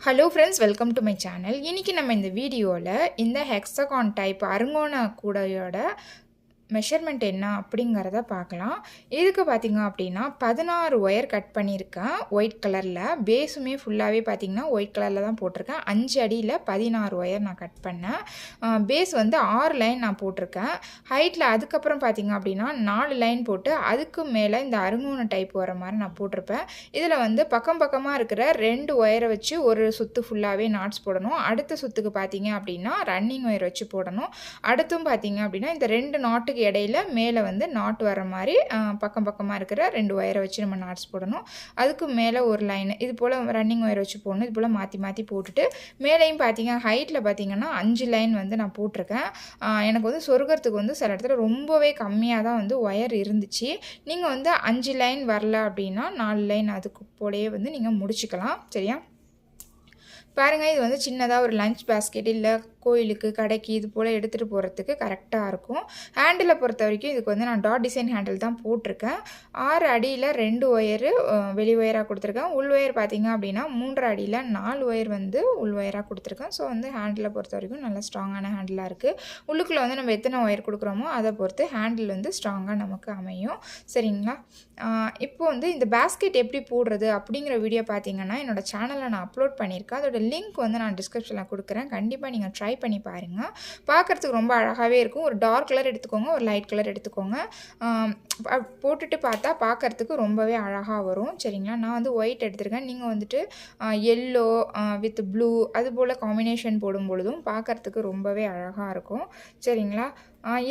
Hello friends welcome to my channel இன்றைக்கி நம்ம இந்த வீடியோவில் இந்த ஹெக்ஸகான் டைப் அருங்கோண கூடையோட மெஷர்மெண்ட் என்ன அப்படிங்கிறத பார்க்கலாம். இதுக்கு பார்த்தீங்க அப்படின்னா பதினாறு ஒயர் கட் பண்ணியிருக்கேன். ஒயிட் கலரில் பேஸுமே ஃபுல்லாகவே பார்த்திங்கன்னா ஒயிட் கலரில் தான் போட்டிருக்கேன். அஞ்சு அடியில் பதினாறு ஒயர் நான் கட் பண்ணேன். பேஸ் வந்து ஆறு லைன் நான் போட்டிருக்கேன். ஹைட்டில் அதுக்கப்புறம் பார்த்தீங்க அப்படின்னா நாலு லைன் போட்டு அதுக்கு மேலே இந்த அருங்கோண டைப் வர மாதிரி நான் போட்டிருப்பேன். இதில் வந்து பக்கம் பக்கமாக இருக்கிற ரெண்டு ஒயரை வச்சு ஒரு சுற்று ஃபுல்லாகவே நாட்ஸ் போடணும். அடுத்த சுற்றுக்கு பார்த்தீங்க அப்படின்னா ரன்னிங் ஒயர் வச்சு போடணும். அடுத்தும் பார்த்தீங்க அப்படின்னா இந்த ரெண்டு நாட்டுக்கு இடையில மேலே வந்து நாட் வர மாதிரி பக்கம் பக்கமாக இருக்கிற ரெண்டு ஒயரை வச்சு நம்ம நாட்ஸ் போடணும். அதுக்கு மேலே ஒரு லைன் இது போல் ரன்னிங் ஒயர் வச்சு போடணும். இது போல் மாற்றி மாற்றி போட்டுட்டு மேலேயும் பார்த்தீங்க ஹைட்டில் பார்த்தீங்கன்னா அஞ்சு லைன் வந்து நான் போட்டிருக்கேன். எனக்கு வந்து சொருகிறதுக்கு வந்து சில இடத்துல ரொம்பவே கம்மியாக தான் வந்து ஒயர் இருந்துச்சு. நீங்கள் வந்து அஞ்சு லைன் வரல அப்படின்னா நாலு லைன் அதுக்கு போலயே வந்து நீங்கள் முடிச்சுக்கலாம். சரியா? பாருங்கள் இது வந்து சின்னதாக ஒரு லஞ்ச் பேஸ்கெட் இல்லை கோயிலுக்கு கடைக்கு இது போல் எடுத்துகிட்டு போகிறதுக்கு கரெக்டாக இருக்கும். ஹேண்டிலை பொறுத்த வரைக்கும் இதுக்கு வந்து நான் டாட் டிசைன் ஹேண்டில் தான் போட்டிருக்கேன். ஆறு அடியில் ரெண்டு ஒயரு வெளி ஒயராக கொடுத்துருக்கேன். உள் ஒயர் பார்த்திங்க அப்படின்னா மூன்றரை அடியில் நாலு ஒயர் வந்து உள் ஒயராக கொடுத்துருக்கேன். ஸோ வந்து ஹேண்டிலை பொறுத்த வரைக்கும் நல்லா ஸ்ட்ராங்கான ஹேண்டிலாக இருக்குது உள்ளுக்குள்ளே வந்து நம்ம எத்தனை ஒயர் கொடுக்குறோமோ அதை பொறுத்து ஹேண்டில் வந்து ஸ்ட்ராங்காக நமக்கு அமையும். சரிங்களா? இப்போ வந்து இந்த பேஸ்கெட் எப்படி போடுறது அப்படிங்கிற வீடியோ பார்த்தீங்கன்னா என்னோடய சேனலில் நான் அப்லோட் பண்ணியிருக்கேன். அதோட லிங்க் வந்து நான் டிஸ்கிரிப்ஷனில் கொடுக்குறேன். கண்டிப்பாக நீங்கள் ட்ரை ட்ரை பண்ணி பாருங்கள் பார்க்குறதுக்கு ரொம்ப அழகாகவே இருக்கும். ஒரு டார்க் கலர் எடுத்துக்கோங்க ஒரு லைட் கலர் எடுத்துக்கோங்க. போட்டுட்டு பார்த்தா பார்க்குறதுக்கு ரொம்பவே அழகாக வரும். சரிங்களா? நான் வந்து ஒயிட் எடுத்திருக்கேன். நீங்கள் வந்துட்டு எல்லோ வித் ப்ளூ அது போல் காம்பினேஷன் போடும் பொழுதும் பார்க்குறதுக்கு ரொம்பவே அழகாக இருக்கும். சரிங்களா?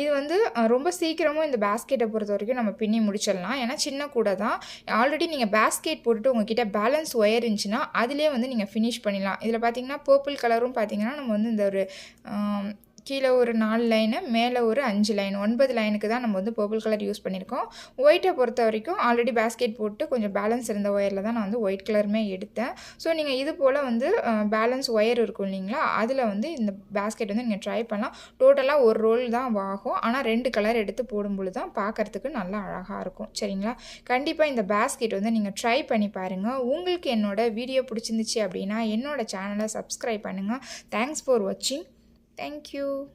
இது வந்து ரொம்ப சீக்கிரமும் இந்த பேஸ்கெட்டை பொறுத்த வரைக்கும் நம்ம பின்னி முடிச்சிடலாம். ஏன்னா சின்ன கூட தான். ஆல்ரெடி நீங்கள் பேஸ்கெட் போட்டுட்டு உங்ககிட்ட பேலன்ஸ் ஒயர் இருந்துச்சுன்னா அதிலே வந்து நீங்கள் ஃபினிஷ் பண்ணிடலாம். இதில் பார்த்தீங்கன்னா பர்பிள் கலரும் பார்த்தீங்கன்னா நம்ம வந்து இந்த ஒரு கீழே ஒரு நாலு லைனு மேலே ஒரு அஞ்சு லைன் ஒன்பது லைனுக்கு தான் நம்ம வந்து பர்பிள் கலர் யூஸ் பண்ணியிருக்கோம். ஒயிட்டை பொறுத்த வரைக்கும் ஆல்ரெடி பேஸ்கெட் போட்டு கொஞ்சம் பேலன்ஸ் இருந்த ஒயரில் தான் நான் வந்து ஒயிட் கலருமே எடுத்தேன். ஸோ நீங்கள் இது போல் வந்து பேலன்ஸ் ஒயர் இருக்கும் இல்லைங்களா? அதில் வந்து இந்த பேஸ்கெட் வந்து நீங்கள் ட்ரை பண்ணலாம். டோட்டலாக ஒரு ரோல் தான் ஆகும் ஆனால் ரெண்டு கலர் எடுத்து போடும்பொழுது தான் பார்க்கறதுக்கு நல்லா அழகாக இருக்கும். சரிங்களா? கண்டிப்பாக இந்த பேஸ்கெட் வந்து நீங்கள் ட்ரை பண்ணி பாருங்கள் உங்களுக்கு என்னோட வீடியோ பிடிச்சிருந்துச்சு அப்படின்னா என்னோட சேனலை சப்ஸ்கிரைப் பண்ணுங்கள் தேங்க்ஸ் ஃபார் வாட்சிங் Thank you.